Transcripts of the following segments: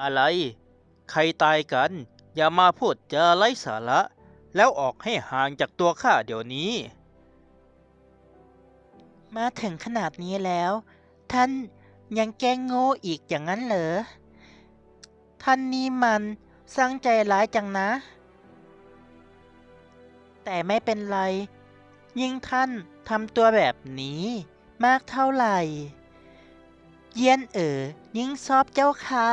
อะไร ใครตายกัน อย่ามาพูดจาไร้สาระ แล้วออกให้ห่างจากตัวข้าเดี๋ยวนี้ มาถึงขนาดนี้แล้ว ท่านยังแกล้งโง่อีกอย่างนั้นเหรอ ท่านนี่มันสร้างใจร้ายจังนะ แต่ไม่เป็นไร ยิ่งท่านทำตัวแบบนี้มากเท่าไหร่ เยียนเอ๋อยิ่งชอบเจ้าค่ะ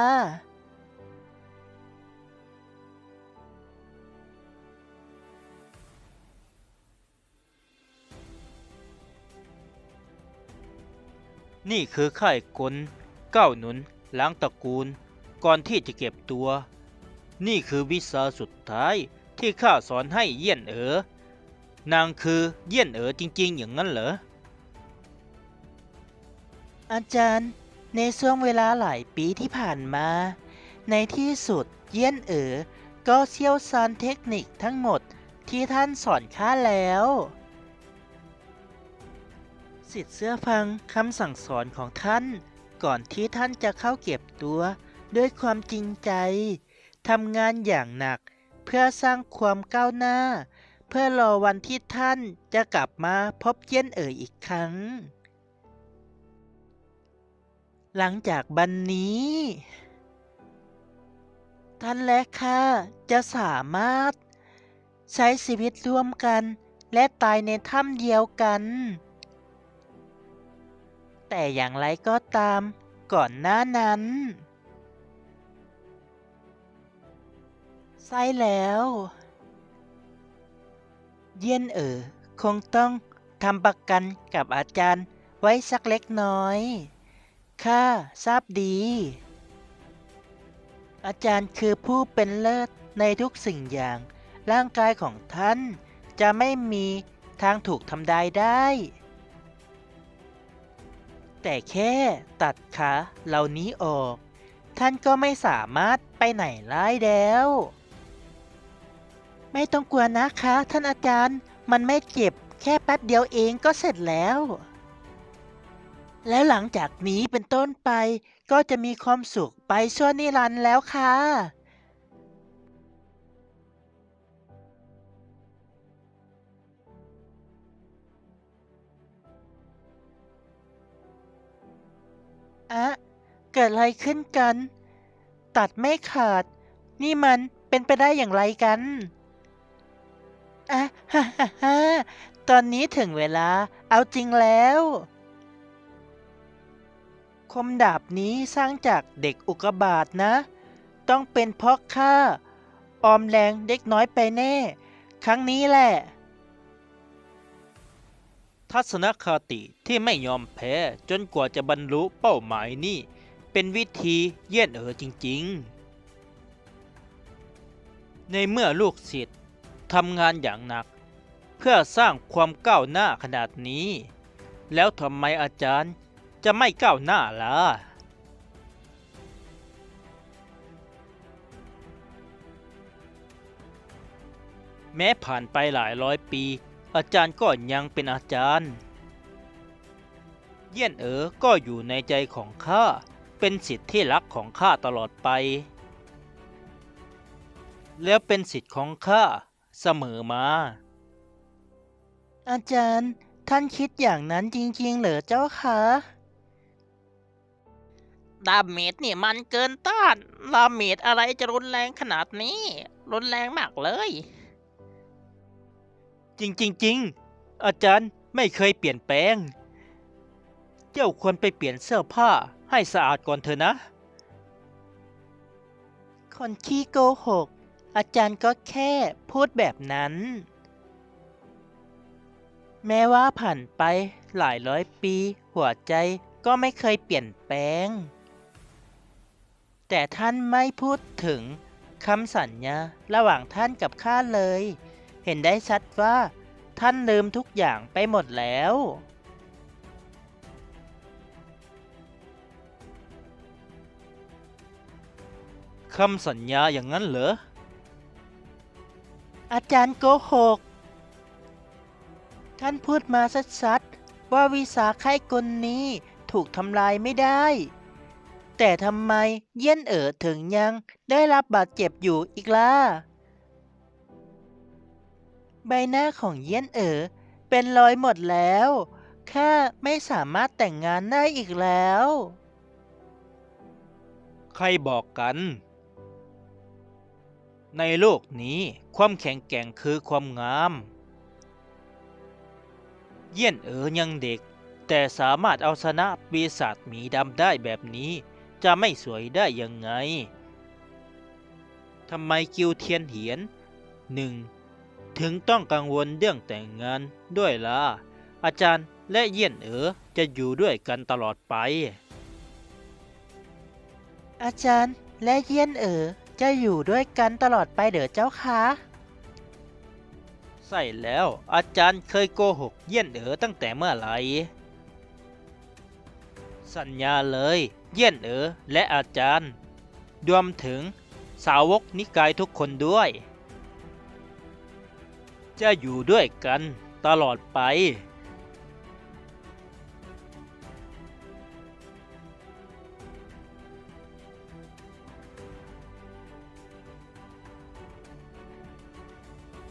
นี่คือค่ายกลเก้าหนุนล้างตระกูล ก่อนที่จะเก็บตัว นี่คือวิชาสุดท้ายที่ข้าสอนให้เยี่ยนเอ๋อนางคือเยี่ยนเอ๋อจริงๆ อย่างนั้นเหรอ อาจารย์ ในช่วงเวลาหลายปีที่ผ่านมา ในที่สุดเยี่ยนเอ๋อก็เชี่ยวชาญเทคนิคทั้งหมดที่ท่านสอนข้าแล้ว สิทธิ์เสื้อฟังคำสั่งสอนของท่าน ก่อนที่ท่านจะเข้าเก็บตัว ด้วยความจริงใจทำงานอย่างหนัก เพื่อสร้างความก้าวหน้า เพื่อรอวันที่ท่านจะกลับมาพบเยี่ยนเอ๋ออีกครั้ง หลังจากบันนี้ ท่านและข้าจะสามารถ ใช้ชีวิตร่วมกัน และตายในถ้ำเดียวกัน แต่อย่างไรก็ตาม ก่อนหน้านั้น ใช่แล้ว เยี่ยนเออคงต้องทำประกันกับอาจารย์ไว้สักเล็กน้อย ข้าทราบดี อาจารย์คือผู้เป็นเลิศในทุกสิ่งอย่าง ร่างกายของท่านจะไม่มีทางถูกทำลายได้ แต่แค่ตัดขาเหล่านี้ออก ท่านก็ไม่สามารถไปไหนได้แล้ว ไม่ต้องกลัวนะคะ ท่านอาจารย์มันไม่เจ็บแค่แป๊บเดียวเองก็เสร็จแล้ว แล้วหลังจากนี้เป็นต้นไปก็จะมีความสุขไปชั่วนิรันดร์แล้วค่ะ อะเกิดอะไรขึ้นกัน ตัดไม่ขาด นี่มันเป็นไปได้อย่างไรกันอะฮ่าฮ่าฮ่าตอนนี้ถึงเวลา เอาจริงแล้ว คมดาบนี้สร้างจากเด็กอุกบาตนะ ต้องเป็นเพราะข้าออมแรงเด็กน้อยไปแน่ ครั้งนี้แหละ ทัศนคติที่ไม่ยอมแพ้จนกว่าจะบรรลุเป้าหมายนี่ เป็นวิธีเยี่ยนเอ๋อจริง ๆ ในเมื่อลูกศิษย์ทำงานอย่างหนัก เพื่อสร้างความก้าวหน้าขนาดนี้ แล้วทำไมอาจารย์จะไม่ก้าวหน้าล่ะแม้ผ่านไปหลายร้อยปี อาจารย์ก็ยังเป็นอาจารย์ เยี่ยนเอ๋อก็อยู่ในใจของข้า เป็นสิทธิ์ที่รักของข้าตลอดไป แล้วเป็นสิทธิ์ของข้าเสมอมา อาจารย์ท่านคิดอย่างนั้นจริง ๆ เหรอเจ้าคะดาเมจนี่มันเกินต้าน ดาเมจอะไรจะรุนแรงขนาดนี้ รุนแรงมากเลย จริงจริงๆอาจารย์ไม่เคยเปลี่ยนแปลง เจ้าควรไปเปลี่ยนเสื้อผ้าให้สะอาดก่อนเถอะนะ คนขี้โกหก อาจารย์ก็แค่พูดแบบนั้น แม้ว่าผ่านไปหลายร้อยปี หัวใจก็ไม่เคยเปลี่ยนแปลง แต่ท่านไม่พูดถึงคำสัญญาระหว่างท่านกับข้าเลย เห็นได้ชัดว่า ท่านลืมทุกอย่างไปหมดแล้ว คำสัญญาอย่างนั้นเหรอ อาจารย์โกหก ท่านพูดมาชัดๆ ว่าวิสาไข้กลนี้ถูกทำลายไม่ได้ แต่ทำไมเยี่ยนเอ๋อถึงยังได้รับบาดเจ็บอยู่อีกล่ะ ใบหน้าของเยี่ยนเอ๋อเป็นรอยหมดแล้วข้าไม่สามารถแต่งงานได้อีกแล้ว ใครบอกกัน ในโลกนี้ความแข็งแกร่งคือความงาม เยี่ยนเอ๋อยังเด็ก แต่สามารถเอาชนะปีศาจหมีดำได้แบบนี้ จะไม่สวยได้ยังไงทำไมกิวเทียนเหียนหนึ่ง ถึงต้องกังวลเรื่องแต่งงานด้วยล่ะ อาจารย์และเยี่ยนเอ๋อจะอยู่ด้วยกันตลอดไป อาจารย์และเยี่ยนเอ๋อจะอยู่ด้วยกันตลอดไปเด้อเจ้าคะใช่แล้วอาจารย์เคยโกหกเยี่ยนเอ๋อตั้งแต่เมื่อไหร่ สัญญาเลยเยี่ยนเอ๋อและอาจารย์ รวมถึงสาวกนิกายทุกคนด้วย จะอยู่ด้วยกันตลอดไป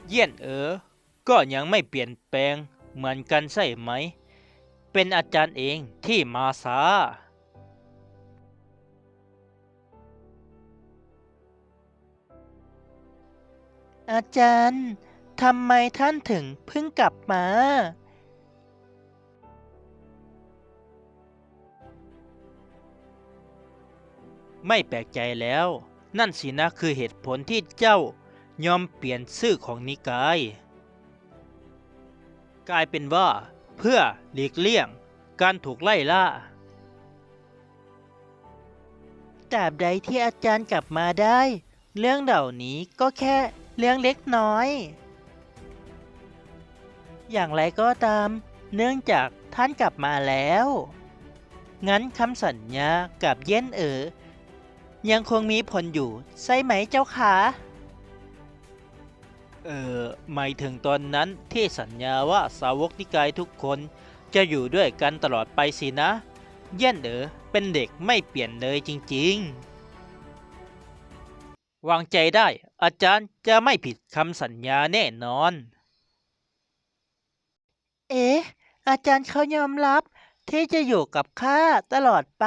เยี่ยนเอ๋อก็ยังไม่เปลี่ยนแปลงเหมือนกันใช่ไหม เป็นอาจารย์เองที่มาซาอาจารย์ ทำไมท่านถึงเพิ่งกลับมา ไม่แปลกใจแล้ว นั่นสินะคือเหตุผลที่เจ้ายอมเปลี่ยนชื่อของนิกาย กลายเป็นว่า เพื่อหลีกเลี่ยงการถูกไล่ล่าตราบใดที่อาจารย์กลับมาได้ เรื่องเหล่านี้ก็แค่เรื่องเล็กน้อย อย่างไรก็ตาม เนื่องจากท่านกลับมาแล้ว งั้นคำสัญญากับเย็นเอ๋อยังคงมีผลอยู่ใช่ไหมเจ้าคะเออหมายถึงตอนนั้นที่สัญญาว่าสาวกนิกายทุกคนจะอยู่ด้วยกันตลอดไปสินะ เย่นเอ๋อเป็นเด็กไม่เปลี่ยนเลยจริง ๆ วางใจได้อาจารย์จะไม่ผิดคำสัญญาแน่นอน เอ๊ะ อาจารย์เขายอมรับที่จะอยู่กับข้าตลอดไป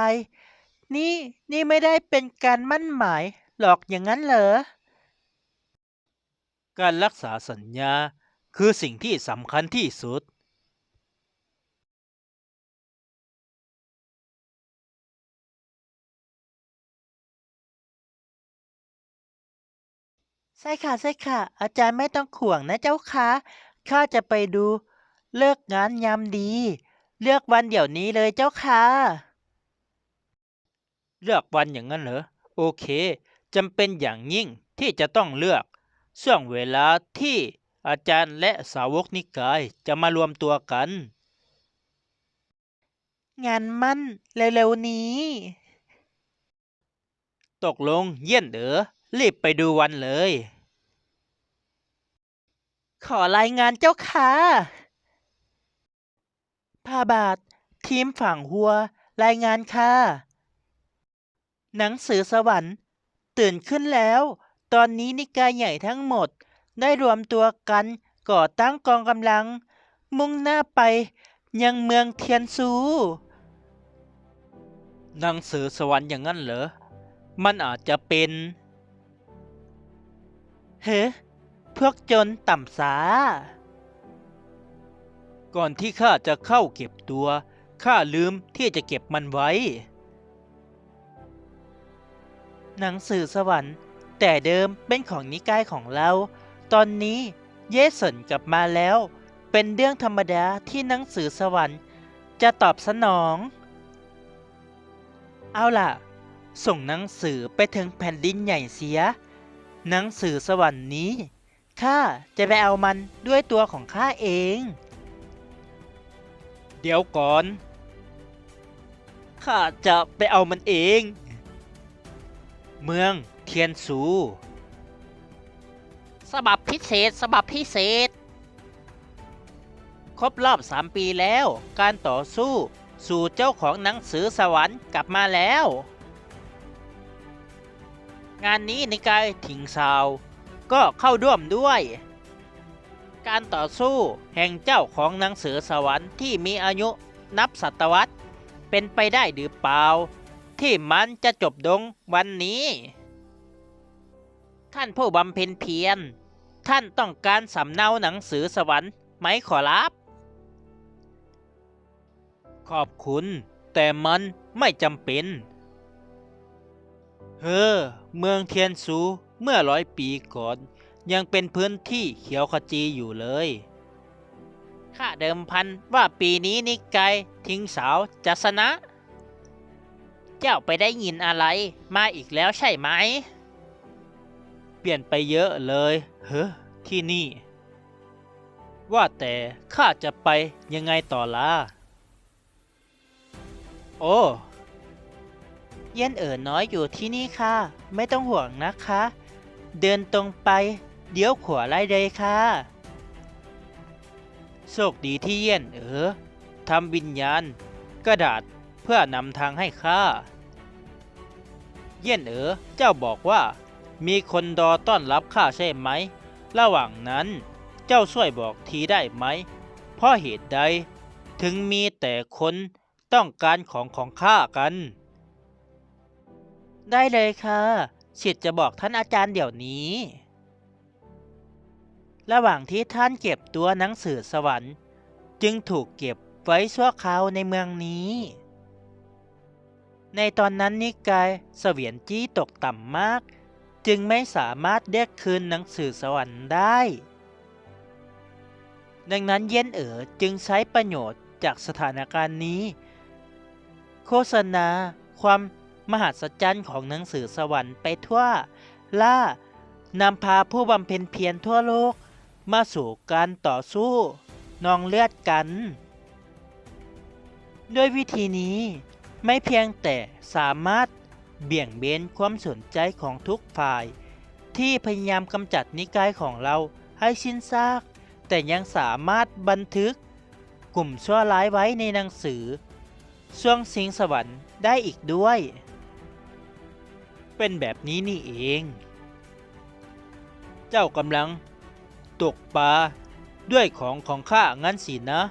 นี่นี่ไม่ได้เป็นการมั่นหมายหรอกอย่างนั้นเหรอ การรักษาสัญญาคือสิ่งที่สำคัญที่สุด ใช่ค่ะ ใช่ค่ะ อาจารย์ไม่ต้องข่วงนะเจ้าค่ะข้าจะไปดู เลิกงานยามดี เลือกวันเดี๋ยวนี้เลยเจ้าค่ะ เลือกวันอย่างนั้นเหรอ โอเคจำเป็นอย่างยิ่งที่จะต้องเลือกช่วงเวลาที่อาจารย์และสาวกนิกายจะมารวมตัวกัน งานมั่นเร็วๆนี้ ตกลงเยี่ยนเอ๋อรีบไปดูวันเลย ขอรายงานเจ้าค่ะ พาบาท ทีมฝั่งหัว รายงานค่ะ หนังสือสวรรค์ ตื่นขึ้นแล้ว ตอนนี้นิกายใหญ่ทั้งหมด ได้รวมตัวกันก่อตั้งกองกำลัง มุ่งหน้าไปยังเมืองเทียนซูหนังสือสวรรค์อย่างนั้นเหรอ มันอาจจะเป็น เฮ้ พวกจนต่ำสา ก่อนที่ข้าจะเข้าเก็บตัวข้าลืมที่จะเก็บมันไว้ หนังสือสวรรค์ แต่เดิมเป็นของนิกายของเรา ตอนนี้เยสันกลับมาแล้ว เป็นเรื่องธรรมดาที่หนังสือสวรรค์ จะตอบสนอง เอาล่ะ ส่งหนังสือไปถึงแผ่นดินใหญ่เสีย หนังสือสวรรค์นี้ข้าจะไปเอามันด้วยตัวของข้าเอง เดี๋ยวก่อน ข้าจะไปเอามันเอง เมืองเทียนซูสบับพิเศษสบับพิเศษ ครบรอบสามปีแล้ว การต่อสู้สู่เจ้าของหนังสือสวรรค์กลับมาแล้ว งานนี้นิกายถิงซาว ก็เข้าร่วมด้วย การต่อสู้แห่งเจ้าของหนังสือสวรรค์ที่มีอายุนับศตวรรษ เป็นไปได้หรือเปล่า ที่มันจะจบลงวันนี้ ท่านผู้บำเพ็ญเพียร ท่านต้องการสำเนาหนังสือสวรรค์ไหมขอรับ ขอบคุณ แต่มันไม่จำเป็น เฮ้อ เมืองเทียนซูเมื่อร้อยปีก่อน ยังเป็นพื้นที่เขียวขจีอยู่เลยข้าเดิมพันว่าปีนี้นิกายทิ้งสาวจะชนะ เจ้าไปได้ยินอะไรมาอีกแล้วใช่ไหม เปลี่ยนไปเยอะเลย เฮ้อที่นี่ ว่าแต่ข้าจะไปยังไงต่อล่ะ โอ้ เย็นเอ๋อน้อยอยู่ที่นี่ค่ะ ไม่ต้องห่วงนะคะ เดินตรงไป เดี๋ยวขวาไล่เลยค่ะโชคดีที่เยี่ยนเออทำวิญญาณ กระดาษเพื่อนำทางให้ข้าเยี่ยนเออเจ้าบอกว่า มีคนดอต้อนรับข้าใช่ไหม ระหว่างนั้นเจ้าช่วยบอกทีได้ไหม เพราะเหตุใดถึงมีแต่คนต้องการของของข้ากัน ได้เลยค่ะสิทธิ์จะบอกท่านอาจารย์เดี๋ยวนี้ ระหว่างที่ท่านเก็บตัวหนังสือสวรรค์ จึงถูกเก็บไว้ชั่วคราวในเมืองนี้ ในตอนนั้นนิกายเสวียนจี้ตกต่ำมาก จึงไม่สามารถเรียกคืนหนังสือสวรรค์ได้ ดังนั้นเย็นเอ๋อจึงใช้ประโยชน์จากสถานการณ์นี้ โฆษณาความมหัศจรรย์ของหนังสือสวรรค์ไปทั่วล่านำพาผู้บำเพ็ญเพียรทั่วโลก มาสู่การต่อสู้นองเลือดกัน ด้วยวิธีนี้ไม่เพียงแต่สามารถเบี่ยงเบนความสนใจของทุกฝ่าย ที่พยายามกำจัดนิกายของเราให้สิ้นซาก แต่ยังสามารถบันทึกกลุ่มชั่วร้ายไว้ในหนังสือช่วงสิงสวรรค์ได้อีกด้วย เป็นแบบนี้นี่เอง เจ้ากำลัง ตกปลาด้วยของของข้างั้นสินะ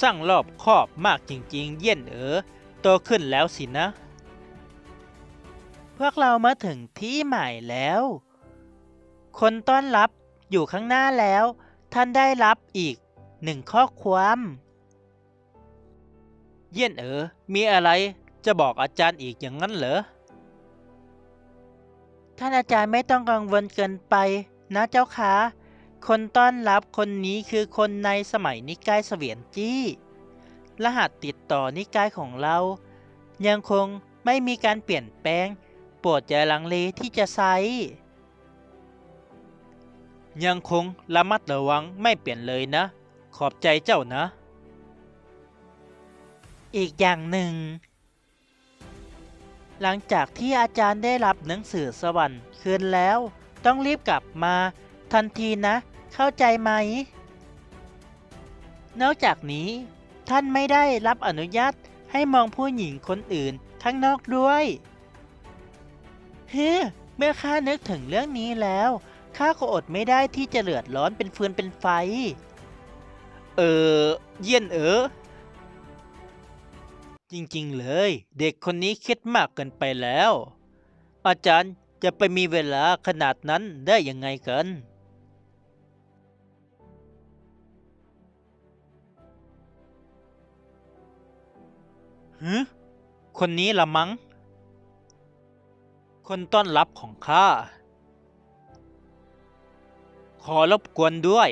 สร้างรอบคอบมากจริงๆ เยี่ยนเออโตขึ้นแล้วสินะ พวกเรามาถึงที่หมายแล้ว คนต้อนรับอยู่ข้างหน้าแล้ว ท่านได้รับอีกหนึ่งข้อความ เยี่ยนเออมีอะไรจะบอกอาจารย์อีกอย่างนั้นเหรอ ท่านอาจารย์ไม่ต้องกังวลเกินไปนะเจ้าคะ คนต้อนรับคนนี้คือคนในสมัยนิกายเสวียนจี้ รหัสติดต่อนิกายของเรา ยังคงไม่มีการเปลี่ยนแปลง โปรดอย่าลังเลที่จะใช้ยังคงระมัดระวังไม่เปลี่ยนเลยนะ ขอบใจเจ้านะ อีกอย่างหนึ่ง หลังจากที่อาจารย์ได้รับหนังสือสวรรค์คืนแล้ว ต้องรีบกลับมา ทันทีนะ เข้าใจไหม นอกจากนี้ ท่านไม่ได้รับอนุญาตให้มองผู้หญิงคนอื่นข้างนอกด้วยเฮ้เมื่อข้านึกถึงเรื่องนี้แล้วข้าก็อดไม่ได้ที่จะเลือดร้อนเป็นฟืนเป็นไฟ เออ เยี่ยนเออ จริงๆเลย เด็กคนนี้คิดมากเกินไปแล้ว อาจารย์จะไปมีเวลาขนาดนั้นได้ยังไงกัน ฮึคนนี้ละมัง้ง คนต้อนรับของข้า ขอรบกวนด้วย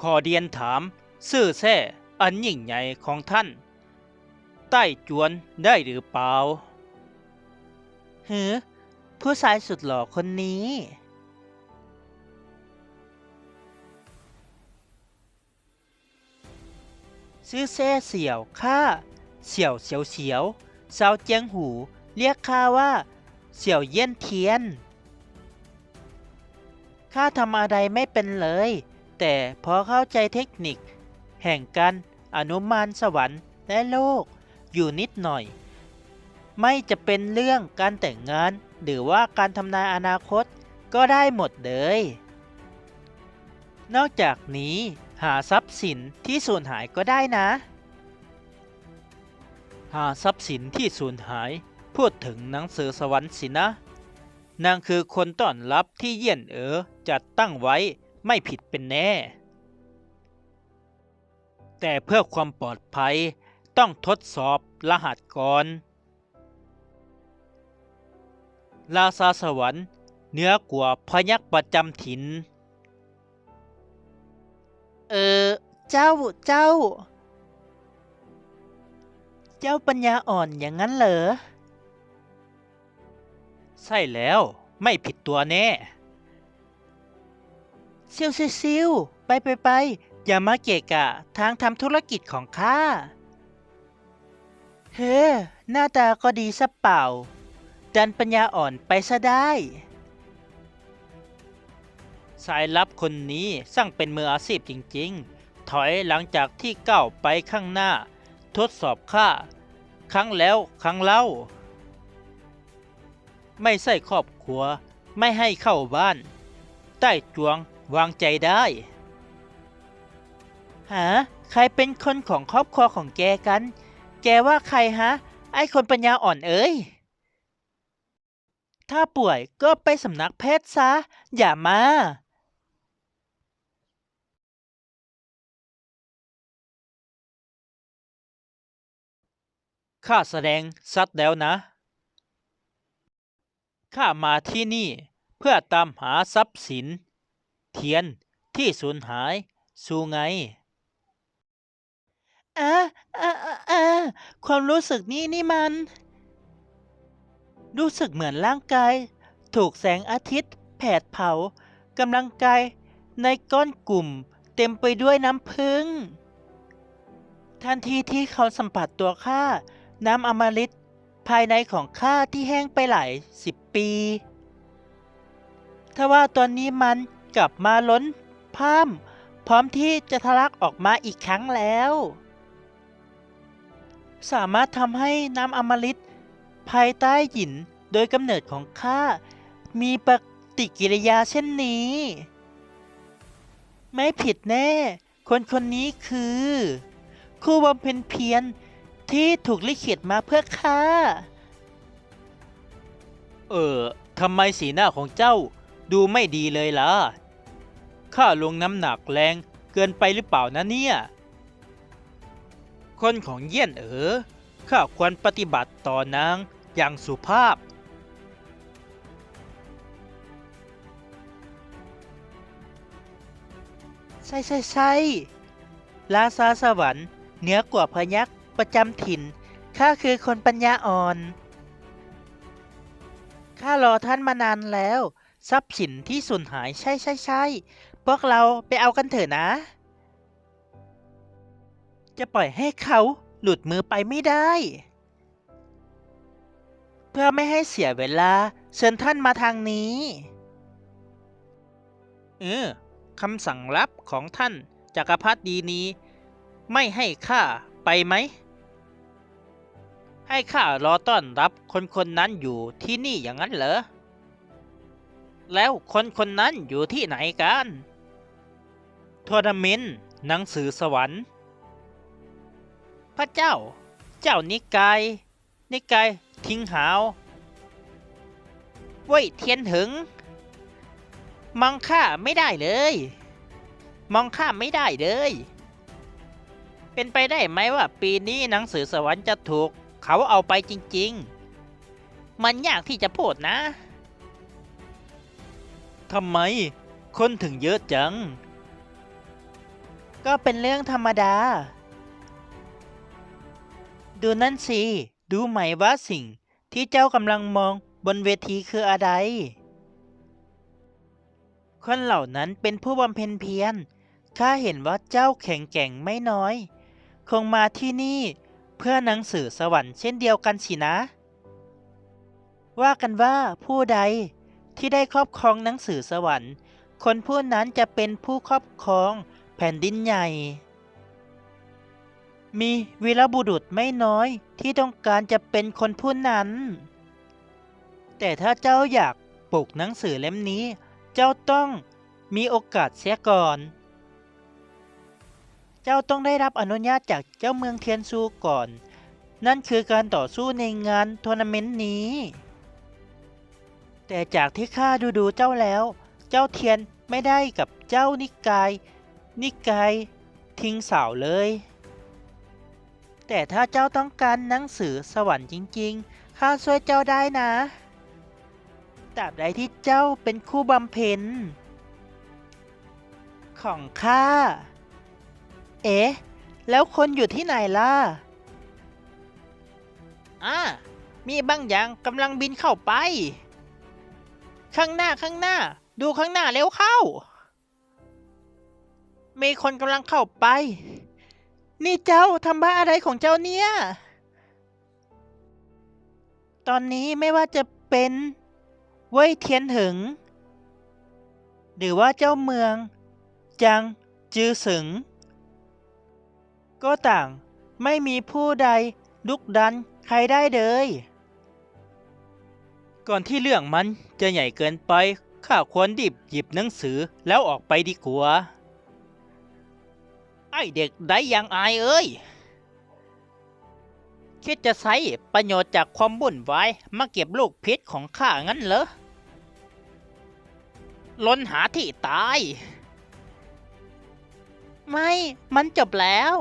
ขอเรียนถาม ซื่อแท้อันยิ่งใหญ่ของท่าน ใต้จวนได้หรือเปล่าหือผู้ชายสุดหล่อคนนี้ ชื่อแซ่เสี่ยวข้าเสี่ยวเสียวเสียวสาวเจียงหู เรียกข้าว่า เสี่ยวเยี่ยนเทียนข้าทำอะไรไม่เป็นเลย แต่พอเข้าใจเทคนิค แห่งการอนุมานสวรรค์และโลก อยู่นิดหน่อย ไม่จะเป็นเรื่องการแต่งงาน หรือว่าการทำนายอนาคตก็ได้หมดเลย นอกจากนี้ หาทรัพย์สินที่สูญหายก็ได้นะ หาทรัพย์สินที่สูญหาย พูดถึงหนังสือสวรรค์สินะ นางคือคนต้อนรับที่เยี่ยนเอ๋อจัดตั้งไว้ไม่ผิดเป็นแน่ แต่เพื่อความปลอดภัยต้องทดสอบรหัสก่อนลาซาสวรรค์เนื้อกว่าพยักประจำถิ่น เออ เจ้า เจ้า เจ้าปัญญาอ่อนอย่างนั้นเหรอ ใช่แล้ว ไม่ผิดตัวแน่ซิวซิวซิวไปไปไป อย่ามาเกะกะ ทางทำธุรกิจของข้า เฮ้ หน้าตาก็ดีซะเปล่า ดันปัญญาอ่อนไปซะได้ สายลับคนนี้สร้างเป็นมืออาชีพจริงๆ ถอยหลังจากที่ก้าวไปข้างหน้า ทดสอบข้าครั้งแล้วครั้งเล่า ไม่ใช่ครอบครัว ไม่ให้เข้าบ้าน ใต้จวงวางใจได้หาใครเป็นคนของครอบครัวของแกกัน แกว่าใครฮะ ไอคนปัญญาอ่อนเอ้ย ถ้าป่วยก็ไปสำนักแพทย์ซะ อย่ามา ข้าแสดงซัดแล้วนะ ข้ามาที่นี่เพื่อตามหาทรัพย์สิน เทียนที่สูญหายสู่ไงอะอะอะอะความรู้สึกนี้นี่มัน รู้สึกเหมือนร่างกาย ถูกแสงอาทิตย์ แผดเผากำลังกายในก้อนกลุ่มเต็มไปด้วยน้ำพึ่ง ทันทีที่เขาสัมผัสตัวข้า น้ำอมฤตภายในของข้าที่แห้งไปหลายสิบปีทว่าตอนนี้มันกลับมาล้นพามพร้อมที่จะทะลักออกมาอีกครั้งแล้ว สามารถทำให้น้ำอมฤตภายใต้หินโดยกำเนิดของข้ามีปฏิกิริยาเช่นนี้ ไม่ผิดแน่ คนคนนี้คือ คู่บำเพ็ญเพียร ที่ถูกลิขิตมาเพื่อข้า เออทำไมสีหน้าของเจ้าดูไม่ดีเลยล่ะ ข้าลงน้ำหนักแรงเกินไปหรือเปล่านะเนี่ย คนของเยี่ยนเอ๋อ ข้าควรปฏิบัติต่อนางอย่างสุภาพ ใช่ใช่ใช่ลาซาสวรรค์เหนือกว่าพยัก ประจำถิ่น ข้าคือคนปัญญาอ่อน ข้ารอท่านมานานแล้ว ทรัพย์สินที่สูญหายใช่ใช่ใช่พวกเราไปเอากันเถอะนะ จะปล่อยให้เขาหลุดมือไปไม่ได้ เพื่อไม่ให้เสียเวลา เชิญท่านมาทางนี้ เออคำสั่งลับของท่านจักรพรรดินี้ ไม่ให้ข้าไปไหม ให้ข้ารอต้อนรับคนคนนั้นอยู่ที่นี่อย่างนั้นเหรอ แล้วคนคนนั้นอยู่ที่ไหนกันทัวร์นาเมนต์หนังสือสวรรค์ พระเจ้า เจ้านิกาย นิกายทิ้งหาวเว้ยเทียนหึง มองข้าไม่ได้เลย มองข้าไม่ได้เลย เป็นไปได้ไหมว่าปีนี้หนังสือสวรรค์จะถูก เขาเอาไปจริง ๆ มันยากที่จะพูดนะ ทำไม คนถึงเยอะจัง ก็เป็นเรื่องธรรมดา ดูนั่นสิ ดูไหมว่าสิ่งที่เจ้ากำลังมองบนเวทีคืออะไร คนเหล่านั้นเป็นผู้บำเพ็ญเพียร ข้าเห็นว่าเจ้าแข็งแกร่งไม่น้อย คงมาที่นี่ เพื่อหนังสือสวรรค์เช่นเดียวกันสินะ ว่ากันว่าผู้ใดที่ได้ครอบครองหนังสือสวรรค์ คนผู้นั้นจะเป็นผู้ครอบครองแผ่นดินใหญ่ มีวีรบุรุษไม่น้อยที่ต้องการจะเป็นคนผู้นั้น แต่ถ้าเจ้าอยากปลูกหนังสือเล่มนี้ เจ้าต้องมีโอกาสเสียก่อน เจ้าต้องได้รับอนุญาตจากเจ้าเมืองเทียนซูก่อน นั่นคือการต่อสู้ในงานทัวร์นาเมนต์นี้ แต่จากที่ข้าดูดูเจ้าแล้ว เจ้าเทียนไม่ได้กับเจ้านิกาย นิกายทิ้งสาวเลย แต่ถ้าเจ้าต้องการหนังสือสวรรค์จริงๆ ข้าช่วยเจ้าได้นะตราบใดที่เจ้าเป็นคู่บำเพ็ญของข้า เอ๊ะ แล้วคนอยู่ที่ไหนล่ะ อ่า มีบางอย่างกำลังบินเข้าไป ข้างหน้าข้างหน้า ดูข้างหน้าเร็วเข้า มีคนกำลังเข้าไป นี่เจ้าทำบ้าอะไรของเจ้าเนี่ย ตอนนี้ไม่ว่าจะเป็นเว่ยเทียนหึง หรือว่าเจ้าเมือง จังจือสึง ก็ต่างไม่มีผู้ใดลุกดันใครได้เลย ก่อนที่เรื่องมันจะใหญ่เกินไปข้าควรดิบหยิบหนังสือแล้วออกไปดีกว่าไอเด็กได้ยังอายเอ้ย คิดจะใช้ประโยชน์จากความบุ่นวายมาเก็บลูกพิษของข้างั้นเหรอ ล้นหาที่ตาย ไม่ มันจบแล้ว